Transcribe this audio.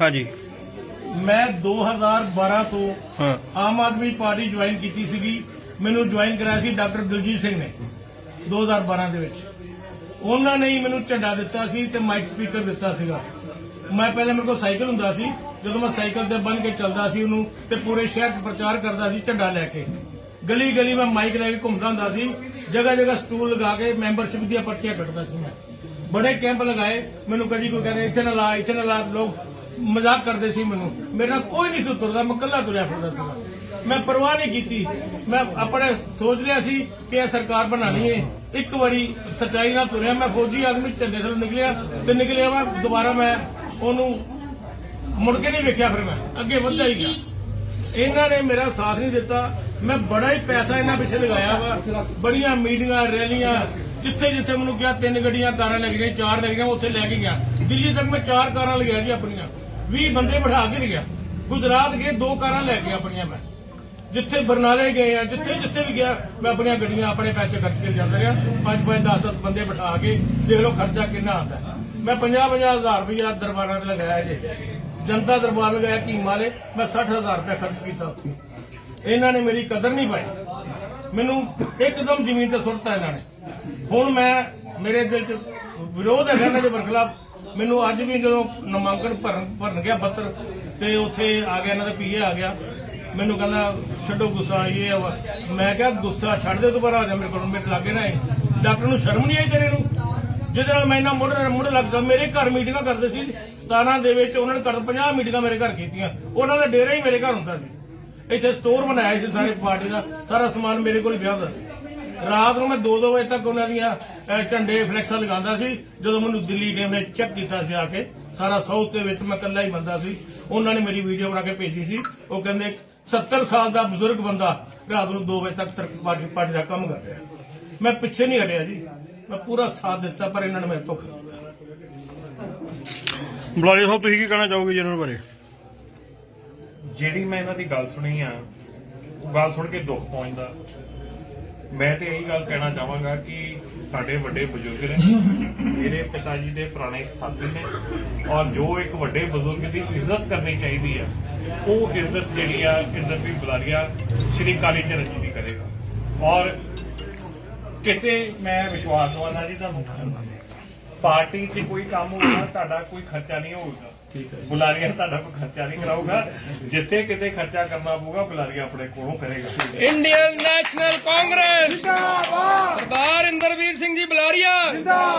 ਹਾਂਜੀ। ਮੈਂ 2012 ਤੋਂ ਹਾਂ। ਆਮ ਆਦਮੀ ਪਾਰਟੀ ਜੁਆਇਨ ਕੀਤੀ ਸੀਗੀ। ਮੈਨੂੰ ਜੁਆਇਨ ਕਰਾਇਆ ਸੀ ਡਾਕਟਰ ਦਿਲਜੀਤ ਸਿੰਘ ਨੇ 2012 ਦੇ ਵਿੱਚ। ਉਹਨਾਂ ਨੇ ਹੀ ਮੈਨੂੰ ਝੰਡਾ ਦਿੱਤਾ ਸੀ ਤੇ ਮਾਈਕ ਸਪੀਕਰ ਦਿੱਤਾ ਸੀਗਾ। ਮੈਂ ਪਹਿਲਾਂ ਮੇਰੇ ਕੋਲ ਸਾਈਕਲ ਹੁੰਦਾ ਸੀ। ਜਦੋਂ ਮੈਂ ਸਾਈਕਲ ਤੇ ਬੰਨ ਕੇ ਚੱਲਦਾ ਸੀ ਉਹਨੂੰ ਤੇ ਪੂਰੇ ਸ਼ਹਿਰ 'ਚ ਪ੍ਰਚਾਰ ਕਰਦਾ ਸੀ ਝੰਡਾ ਲੈ ਕੇ। ਗਲੀ ਗਲੀ ਮੈਂ ਮਾਈਕ ਲੈ ਕੇ ਘੁੰਮਦਾ ਹੁੰਦਾ ਸੀ। ਜਗ੍ਹਾ ਜਗ੍ਹਾ ਸਟੂਲ ਲਗਾ ਕੇ ਮੈਂਬਰਸ਼ਿਪ ਦੀਆਂ ਪਰਚੀਆਂ ਕੱਟਦਾ ਸੀ ਮੈਂ। ਬੜੇ ਕੈਂਪ ਲਗਾਏ। ਮੈਨੂੰ ਕਦੀ ਕੋਈ ਕਹਿੰਦੇ ਇੱਥੇ ਨਾ ਲਾ ਇੱਥੇ ਨਾ ਲਾ ਲੋਕ ਮਜ਼ਾਕ ਕਰਦੇ ਸੀ ਮੈਨੂੰ। ਮੇਰੇ ਨਾਲ ਕੋਈ ਨਹੀਂ ਸੀ ਤੁਰਦਾ ਮੈਂ ਇਕੱਲਾ ਤੁਰਿਆ ਫਿਰਦਾ ਸੀਗਾ। ਮੈਂ ਪਰਵਾਹ ਨਹੀਂ ਕੀਤੀ। ਮੈਂ ਆਪਣੇ ਸੋਚ ਲਿਆ ਸੀ ਕਿ ਇਹ ਸਰਕਾਰ ਬਣਾਣੀ ਹੈ ਇੱਕ ਵਾਰੀ ਸੱਚਾਈ ਨਾਲ ਤੁਰਿਆ, ਮੈਂ ਫੌਜੀ ਆਦਮੀ ਝੰਡੇ ਥੱਲੇ ਨਿਕਲਿਆ ਤੇ ਨਿਕਲਿਆ ਮੈਂ ਦੁਬਾਰਾ ਮੈਂ ਉਹਨੂੰ ਮੁੜ ਕੇ ਨਹੀਂ ਵੇਖਿਆ ਫਿਰ ਮੈਂ। ਅੱਗੇ ਵੱਧਦਾ ਹੀ ਗਿਆ। ਇਹਨਾਂ ਨੇ ਮੇਰਾ ਸਾਥ ਨਹੀਂ ਦਿੱਤਾ। ਮੈਂ ਬੜਾ ਹੀ ਪੈਸਾ ਇਹਨਾਂ ਪਿੱਛੇ ਲਗਾਇਆ ਵਾ। ਬੜੀਆਂ ਮੀਟਿੰਗਾਂ, ਰੈਲੀਆਂ, ਜਿੱਥੇ ਜਿੱਥੇ ਮੈਨੂੰ ਕਿਹਾ, ਤਿੰਨ ਗੱਡੀਆਂ ਕਾਰਾਂ ਲੈ ਗਈਆਂ, ਚਾਰ ਲੈ ਗਈਆਂ ਉੱਥੇ ਲੈ ਕੇ ਗਿਆ। ਦਿੱਲੀ ਤੱਕ ਮੈਂ ਚਾਰ ਕਾਰਾਂ ਲਗਾਇਆ ਜੀ ਆਪਣੀਆਂ। 20 ਬੰਦੇ ਬਿਠਾ ਕੇ ਲਿਆ ਗੁਜਰਾਤ ਗਏ, ਦੋ ਕਾਰਾਂ ਲੈ ਕੇ ਆਪਣੀਆਂ ਮੈਂ। ਜਿੱਥੇ ਬਰਨਾਲੇ ਗਏ ਆ, ਜਿੱਥੇ ਜਿੱਥੇ ਵੀ ਗਿਆ, ਮੈਂ ਆਪਣੀਆਂ ਗੱਡੀਆਂ, ਆਪਣੇ ਪੈਸੇ ਖਰਚ ਕੇ ਜਾਂਦਾ ਰਿਹਾ। ਪੰਜ ਪੰਜ 10 10 ਬੰਦੇ ਬਿਠਾ ਕੇ ਦੇਖ ਲਓ ਖਰਚਾ ਕਿੰਨਾ ਆਉਂਦਾ। ਮੈਂ 50 50 ਹਜ਼ਾਰ ਰੁਪਇਆ ਦਰਬਾਰਾਂ ਤੇ ਲਗਾਇਆ ਜੇ। ਜਨਤਾ ਦਰਬਾਰ ਲਗਾਇਆ ਕੀਮਾ ਵਾਲੇ, ਮੈਂ 60 ਹਜ਼ਾਰ ਰੁਪਇਆ ਖਰਚ ਕੀਤਾ ਉੱਥੇ। ਇਹਨਾਂ ਨੇ ਮੇਰੀ ਕਦਰ ਨਹੀਂ ਪਾਈ। ਮੈਨੂੰ ਇੱਕਦਮ ਜ਼ਮੀਨ ਤੇ ਸੁੱਟਤਾ ਇਹਨਾਂ ਨੇ। ਹੁਣ ਮੈਂ, ਮੇਰੇ ਦਿਲ 'ਚ ਵਿਰੋਧ ਹੈ ਇਹਨਾਂ ਦੇ ਬਰਖਲਾਫ ਮੈਨੂੰ ਅੱਜ ਵੀ ਜਦੋਂ ਨਾਮਾਂਕਨ ਭਰਨ ਭਰਨ ਗਿਆ ਪੱਤਰ ਤੇ ਉੱਥੇ ਆ ਗਿਆ, ਇਹਨਾਂ ਦਾ ਪੀਏ ਆ ਗਿਆ, ਮੈਨੂੰ ਕਹਿੰਦਾ, ਛੱਡੋ ਗੁੱਸਾ, ਇਹ ਆ ਵਾ। ਮੈਂ ਕਿਹਾ, ਗੁੱਸਾ ਛੱਡ ਦੇ ਦੁਬਾਰਾ ਆ ਜਾ ਮੇਰੇ ਕੋਲ, ਮੇਰੇ ਲਾਗੇ ਨਾ ਆਈ ਡਾਕਟਰ ਨੂੰ ਸ਼ਰਮ ਨਹੀਂ ਆਈ ਤੇਰੇ ਨੂੰ? ਜਿਹਦੇ ਨਾਲ ਮੈਂ ਇੰਨਾ ਮੁੜ ਮੁੜ ਲੱਗਦਾ ਮੇਰੇ ਘਰ ਮੀਟਿੰਗਾਂ ਕਰਦੇ ਸੀ 17 ਦੇ ਵਿੱਚ ਉਹਨਾਂ ਨੇ ਕਰ 50 ਮੀਟਿੰਗਾਂ ਮੇਰੇ ਘਰ ਕੀਤੀਆਂ, ਉਹਨਾਂ ਦਾ ਡੇਰਾ ਹੀ ਮੇਰੇ ਘਰ ਹੁੰਦਾ ਸੀ। ਇੱਥੇ ਸਟੋਰ ਬਣਾਇਆ ਸੀ ਸਾਰੇ ਪਾਰਟੀ ਦਾ, ਸਾਰਾ ਸਮਾਨ ਮੇਰੇ ਕੋਲ ਹੀ ਪਿਆ ਹੁੰਦਾ ਸੀ। ਰਾਤ ਨੂੰ ਮੈਂ 2-2 ਵਜੇ ਤੱਕ ਉਹਨਾਂ ਦੀਆਂ ਝੰਡੇ ਫਲੈਕਸਾਂ ਲਗਾਉਂਦਾ ਸੀ। ਜਦੋਂ ਮੈਨੂੰ ਦਿੱਲੀ ਟੀਮ ਨੇ ਚੈੱਕ ਕੀਤਾ ਸੀ ਆ ਕੇ ਸਾਰਾ ਸਾਊਥ ਦੇ ਵਿੱਚ ਮੈਂ ਇਕੱਲਾ ਹੀ ਬੰਦਾ ਸੀ। ਉਹਨਾਂ ਨੇ ਮੇਰੀ ਵੀਡੀਓ ਬਣਾ ਕੇ ਭੇਜੀ ਸੀ। ਉਹ ਕਹਿੰਦੇ 70 ਸਾਲ ਦਾ ਬਜ਼ੁਰਗ ਬੰਦਾ ਰਾਤ ਨੂੰ 2 ਵਜੇ ਤੱਕ ਸਰਕਾਰ ਪਾਰਟੀ ਦਾ ਕੰਮ ਕਰ ਰਿਹਾ। ਮੈਂ ਪਿੱਛੇ ਨਹੀਂ ਹਟਿਆ ਜੀ। ਮੈਂ ਪੂਰਾ ਸਾਥ ਦਿੱਤਾ ਪਰ ਇਹਨਾਂ ਨੇ ਮੇਰੇ ਤੋਂ ਬੁਲਾਰੇ ਸਾਹਿਬ ਤੁਸੀਂ ਕੀ ਕਹਿਣਾ ਚਾਹੋਗੇ ਜੀ ਇਹਨਾਂ ਬਾਰੇ? ਜਿਹੜੀ ਮੈਂ ਇਹਨਾਂ ਦੀ ਗੱਲ ਸੁਣੀ ਆ ਉਹ ਗੱਲ ਸੁਣ ਕੇ ਦੁੱਖ ਪਹੁੰਚਦਾ। ਮੈਂ ਤੇ ਇਹੀ ਗੱਲ ਕਹਿਣਾ ਚਾਹਾਂਗਾ ਕਿ ਸਾਡੇ ਵੱਡੇ ਬਜ਼ੁਰਗ ਨੇ, ਮੇਰੇ ਪਿਤਾ ਜੀ ਦੇ ਪੁਰਾਣੇ ਸਾਥੀ ਨੇ ਔਰ ਜੋ ਇੱਕ ਵੱਡੇ ਬਜ਼ੁਰਗ ਦੀ ਇੱਜ਼ਤ ਕਰਨੀ ਚਾਹੀਦੀ ਆ, ਉਹ ਇੱਜ਼ਤ ਜਿਹੜੀ ਆ, ਇੱਜ਼ਤ ਵੀ ਬੁਲਾਰੀਆ ਸ਼੍ਰੀ ਕਾਲੀ ਚਰਨ ਜੀ ਦੀ ਕਰੇਗਾ। ਔਰ ਕਿਤੇ ਮੈਂ ਵਿਸ਼ਵਾਸ ਦਵਾਨਾ ਜੀ ਤੁਹਾਨੂੰ, ਪਾਰਟੀ 'ਚ ਕੋਈ ਕੰਮ ਹੋਊਗਾ, ਤੁਹਾਡਾ ਕੋਈ ਖਰਚਾ ਨਹੀਂ ਹੋਊਗਾ। ਬੁਲਾਰੀਆ ਤੁਹਾਡਾ ਕੋਈ ਖਰਚਾ ਨਹੀਂ ਕਰਾਊਗਾ। ਜਿੱਥੇ ਕਿਤੇ ਖਰਚਾ ਕਰਨਾ ਪਊਗਾ ਬੁਲਾਰੀਆ ਆਪਣੇ ਕੋਲੋਂ ਕਰੇਗਾ। Indian National Congress. ਜਿੰਦਾਬਾਦ। ਸਰਦਾਰ ਇੰਦਰਵੀਰ ਸਿੰਘ ਜੀ ਬੁਲਾਰੀਆ। ਜਿੰਦਾਬਾਦ।